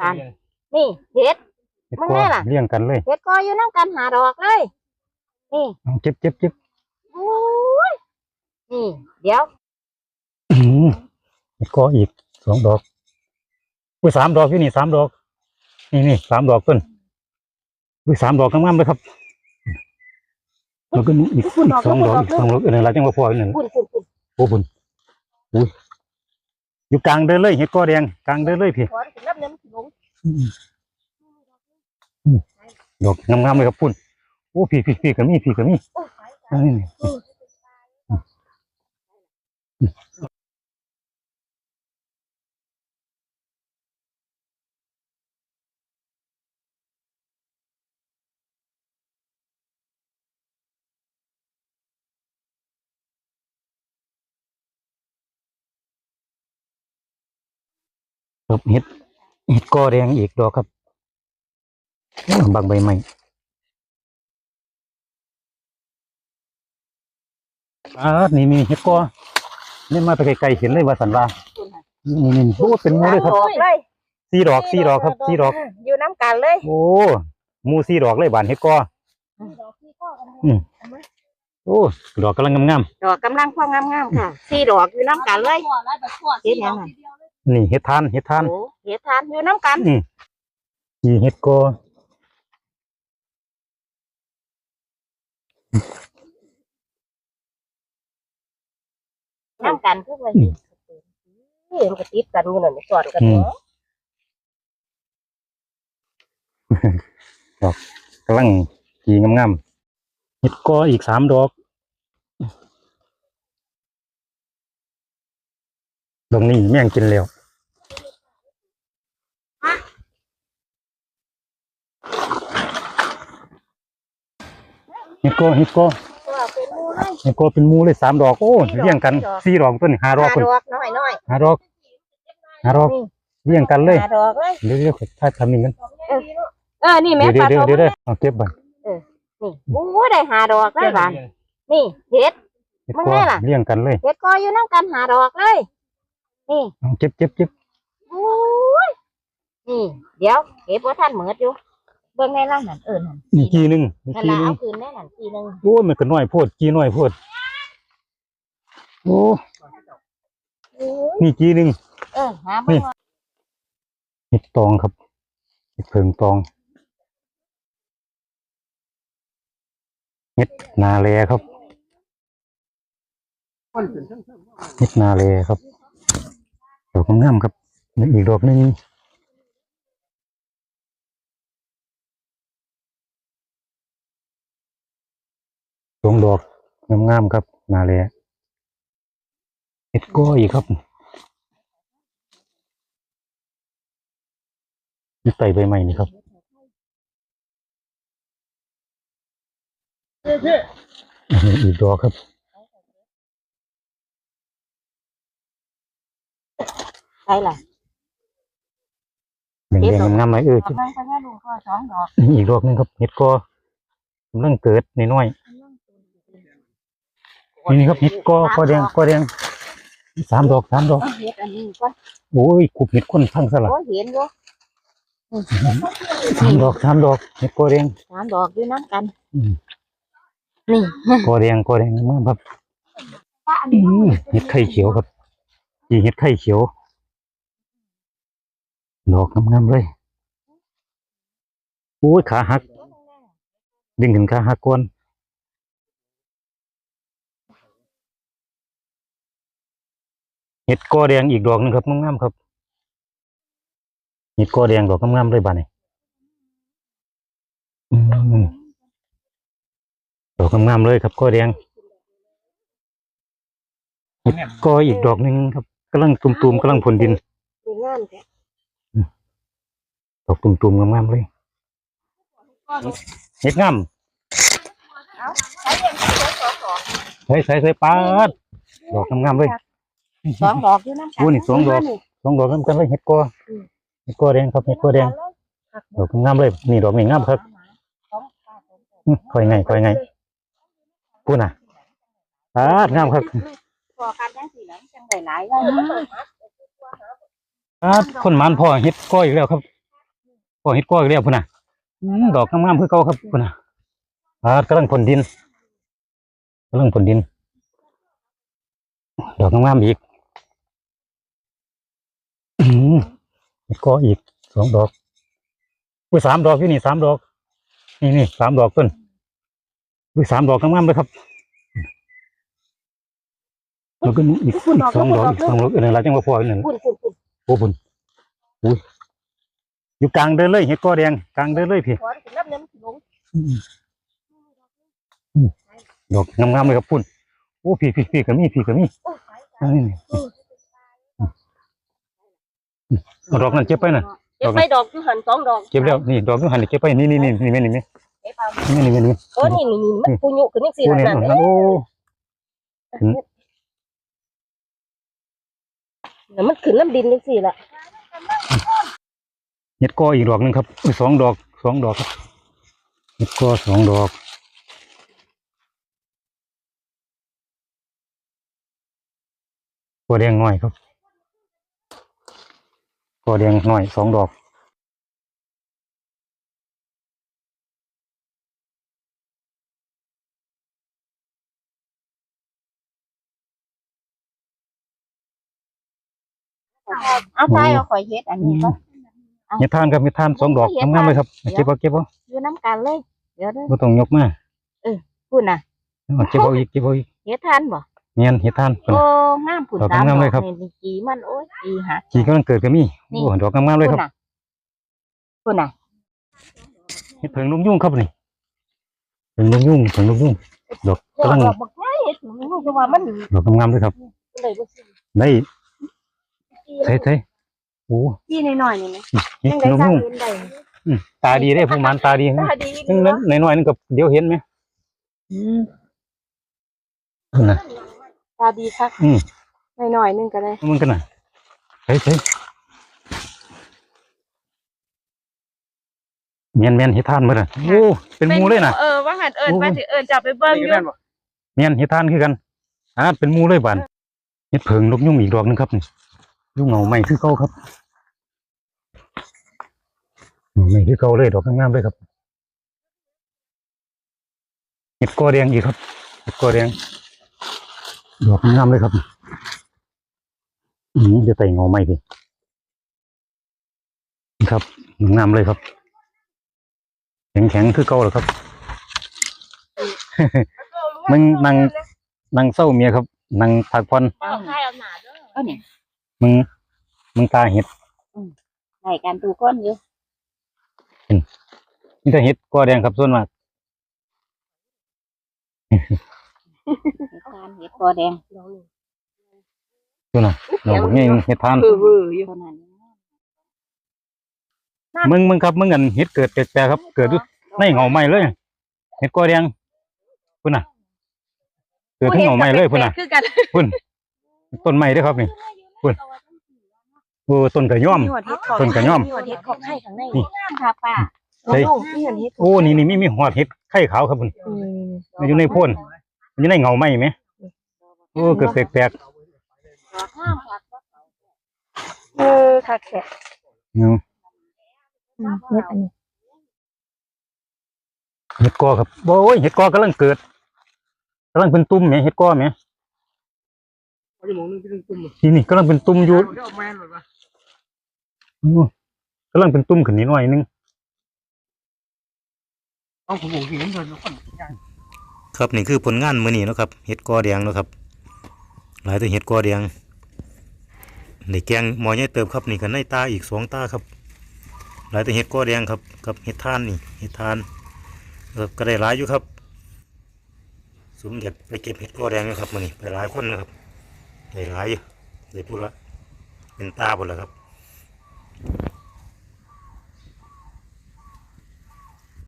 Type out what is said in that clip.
กันนี่เห็ดเห็ดมันกอแม่ล่ะเลี้ยงกันเลยเห็ดก็อยู่น้ำกันหาดอกเลย นี่เอาเจ็บเจ็บเจ็บโอ้ยนี่ เดี๋ยวอื้อหือเห็ดกออีกสองดอกอุ้ยสามดอกอยู่นี่สามดอก นี่นี่สามดอกต้นอุ้ยสามดอกงามๆเลยครับแล้วก็มีอีกสองดอกอีกสองดอกอะไรละจังว่าพออีกหนึ่งคุณคุณคุณโอ้บุญอุ้ย อยู่กลางเดินเลยเห็ดกอแดงกลางเดินเลยพี่ขอถึงรับเนื้อมันสิลงดอกงามๆเลยครับพุ่นโอ้พี่พี่พี่ก็มีพี่ก็มีโอ้ยไปอัน ครับเห็ดเห็ดกอแดงอีกดอกครับโอ้บางใบใหม่อ่านี่มีเห็ดกอนี่มาแต่ไกลๆเห็นเลยว่าสันว่านี่นี่โอ้เป็นหมูเลยครับดอกเลยสี่ดอกสี่ดอกครับสี่ดอก อยู่น้ำกันเลย โอ้หมูสี่ดอกเลยบานเห็ดกอโอ้ดอกกำลังงามดอกกำลังพองามๆค่ะสี่ดอกอยู่น้ำกันเลยเฮ็ดหยังอะๆ นี่เห็ดทานเห็ดทานโอ้เห็ดทานอยู่น้ำกันอืมนี่เห็ดกอน้ำกันคือว่าเห็ดนี่มันก็ติดกันอยู่นั่นสอดกันเนาะกำลังกีงามๆเห็ดกออีกสามดอกดอกนี้แม่งกินแล้ว เห็ดกอเห็ดกอว่าเป็นหมูเลยเห็ดกอเป็นหมูเลยสามดอกโอ้เลี้ยงกันสี่ดอกต้นห้าดอกหาคนดอกน้อยน้อยห้าดอกห้าดอกนี่เลี้ยงกันเลยหาดอกเลยเดี๋ยวเดี๋ยวถ้าทำนี่กันเออนี่แม่เดี๋ยวปลาเดี๋ยวทเดี๋ยวองเดี๋ยวเอาเก็บบ้างนี่โอ้ยได้หาดอกเลยบ้านนี่เห็ดเห็ดมันกอไงล่ะเลี้ยงกันเลยเห็ดก็อยู่น้ำกันหาดอกเลย นี่เอาเก็บเก็บเก็บโอ้ยนี่เดี๋ยวเก็บว่าท่านเหมือดอยู่ เบิ่งในร่างนั่นเออนั่นอีกทีหนึ่งอีกนั่นทีละหนึ่เอางคืนแน่นั่นทีหนึงโอ้ยมันก็น้อยโพดกีน้อยโพดโอ้โอ้ยนี่กีหนึ่งเออหาเบิ่งว่าเห็ดตองครับเห็ดเพิงตองเห็ดนาเลครับเห็ดนาเลครับดอกงามๆครับนี่อีกดอกหนึง สองดอกงามๆครับนาเลเห็ดก้อยครับนี่ไต่ใบใหม่นี่ครับอันนี้อีกดอกครับใช่ล่ะแดงๆงามๆไหมเออกำลังพญาลุงก็สองดอกนี่อีกดอกหนึงครับเห็ดกอกำลังเกิดน้อยๆ นี่นี่ครับเห็ดกอกอแดงกอแดงสามดอกสามดอกเอาเห็ดอันนี้ก็โอ้ยขุบเห็ดคนทั้งสลัดโอ้ยเห็นอยู่สามดอกสามดอกเห็ดกอแดงสามดอกอยู่น้ำกันอืมนี่กอแดงกอแดงมากครับอืมเห็ดไข่เขียวครับอีเห็ดไข่เขียวดอกงามๆเลยโอ้ยขาหักดึงถึงขาหักก่อน เห็ดกอแดงอีกดอกหนึงครับงามๆครับเห็ดกอแดงดอกงามๆเลยบ้านี่อืมดอกงามๆเลยครับกอแดงเห็ดกออีกดอกหนึ่งครับกำลังตุ่มๆกำลังผลดินดีงามแท้ดอกตุ่มๆงามๆเลยเห็ดงามใช้เห็ดสองดอกใส่ใส่ใส่ปาดดอกงามๆเลย สองดอกอยู่น้ำกันโอ้นี่สองดอก สองดอกงามๆเลยเห็ดกอเห็ดกอแดงครับเห็ดกอแดงดอกงามๆเลยนี่ดอกนี่งามครับอื้อค่อยไงค่อยไงพูดน่ะปาดงามครับพอกันจังสี่แล้วจังได้หลายเลยปาดคนหมันพ่อเห็ดกออีกแล้วครับหอเห็ดกออีกแล้วพุ่นน่ะอืมดอกงามๆคือเก่าครับพุ่นน่ะอ่ากำลังผลดินกำลังผลดิน ดอกงามๆอีก อืมเห็ดกออีกสองดอกอุ้ยสามดอกอยู่นี่สามดอก นี่นี่สามดอกต้นอุ้ยสามดอกงามๆเลยครับแล้วก็มีอีกอีกสองดอกอีกสองดอกเออนั่นละจังว่าพออีกหนึ่งคุณคุณคุณโอ้พุ่นอุ้ยอยู่กลางเดินเลยเห็ดกอแดงกลางเดินเลยพี่ขอถึงน้ำเน้ำลงอืมอืมดอกงามๆเลยครับพุ่นโอ้พี่พี่พี่ก็มีพี่ก็มีโอ้ยนี่นี่เอา ดอกนั้นเก็บไปน่ะเก็บไปดอกอยู่หันสองดอกเก็บแล้วนี่ดอกนู้นหันนี่เก็บไปนี่นี่นี่นี่นี่นี่นี่เก็บเอานี่นี่นี่นี่โอ้นี่นี่นี่มันปูยุขึ้นนี่สิโอ้นั่นเนี่ยนั่นโอ้แล้วมันขึ้นน้ำดินนี่สิล่ะเห็ดกออีกดอกหนึงครับอุ้ยสองดอกสองดอกครับเห็ดกอสองดอกกอแดงน้อยครับ กอแดงน้อยสองดอกเอาใช่เอาข่อยเฮ็ดอันนี้ก็เห็ดทานครับเห็ดทานสองดอกงามๆเลยครับเก็บเอาเก็บเอาอยู่น้ำกันเลย เดี๋ยวเด้อไม่ต้องยกมาพูดน่ะเอาเก็บเอาอีกเก็บเอาอีกเฮ็ดทานบ่ เงี้ยเห็ดทานพุ่น โอ้น่ะงามผุนดอกตามงามๆเลยครับ นี่จีมันโอ้ยจีหัก ขี่กำลังเกิดก็มีนี่ โอ้ดอกงามๆเลยครับพูดน่ะเห็ดเผิงลูกยุ่งครับนี่เผิงลูกยุ่งเผิงลูกยุ่งดอกพูดกำลัน่ะง ดอกบักใหญ่เฮ็ดหนูจะว่ามันดอกงามๆเลยครับ เลยบ่สิได้ใช่ใช่โอ้จีน้อยๆนี่นะเห็ดยังเผิได้งสลูร้ากงยุ่งเงินได้อืมตาดีได้พวกมันตาดีตาดีนึงนั้นหน่อยๆนึงกับเดี๋ยวเห็นไหมอืมนั่นนะ ตาดีคักอืมน้อยๆนึงก็ได้มันกันน่ะใช่ใช่เมียนเมียนเห็ดทานมาเลยโอ้เป็นหมูเลยนะเออว่าหันเอิญโอ้ว่าสิเอิญจับไปเบิ้งอยู่เมียนเห็ดทานคือกันอ่าเป็นหมูเลยบานเห็ดเผิงลูกยุ่งอีกดอกหนึงครับนี่ยุ่งเหงาใหม่คือเก่าครับใหม่คือเก่าเลยดอกงามๆเลยครับเห็ดกอแดงอีกครับเห็ดกอแดง ดอกงามเลยครับอืมจะใส่เงาใหม่ดินี่ครับงามเลยครับ แข็งแข็งๆคือเก่าเลยครับ มึงนั่งนั่งเศร้าเมียครับนั่งพักผ่อนเอาใครเอาหนาเด้อเอานี่มึงมึงตาเห็ดได้กันตูก้นอยู่นี่ถ้าเห็ดกอแดงครับส่วนมาก การเฮ็ดปอแดงส่วนน่ะเราบอกงี้เห็ดทานเออเวอร์อยู่เท่านั้นมึงมึงครับมึงกันเห็ดเกิดแปลกๆครับ เกิดอยู่ในเงาใหม่เลยเห็ดกอแดงพุ่นน่ะ เกิดที่เงาใหม่เลยพุ่นน่ะคือกันต้นใหม่เด้วยครับนี่พุ่นโอ้ต้นกระย่อมหนวดเฮ็ดของต้นกระย่อมหนวดเฮ็ดของให้ข้างในนี่งามค่ะป้าเฮ้ยลูกนี่หนวดเฮ็ดโอ้นี่นี่มีมีหอดเห็ดไข่ขาวครับพุ่นอืมมันอยู่ในโพ่น มันอยู่ในเงาไหมไหมโอ้เกิดแปลกเออค่ะแค่ๆอืมเฮ็ดอันนี้เห็ดกอครับโอ้ยเห็ดกอกำลังเกิดกำลังเป็นตุ่มไหมเห็ดกอไหมนี่นี่กำลังเป็นตุ่มอยู่อืมกำลังเป็นตุ่มขึ้นนิดหน่อยนึงค ครับนี่คือผลงานมือนี้นะครับเห็ดกอแดงนะครับ หลายตัวเห็ดกอแดงในแกงหมอใหญ่เติบครับนี่กันในตาอีกสองตาครับ หลายตัวเห็ดกอแดงครับกับเห็ดทานนี่เห็ดทานครับก็ได้หลายอยู่ครับสมเด็จไปเก็บเห็ดกอแดงนะครับมือนี้ไปหลายคนนะครับได้หลายอยู่ได้พูดละเป็นตาหมดแล้วครับ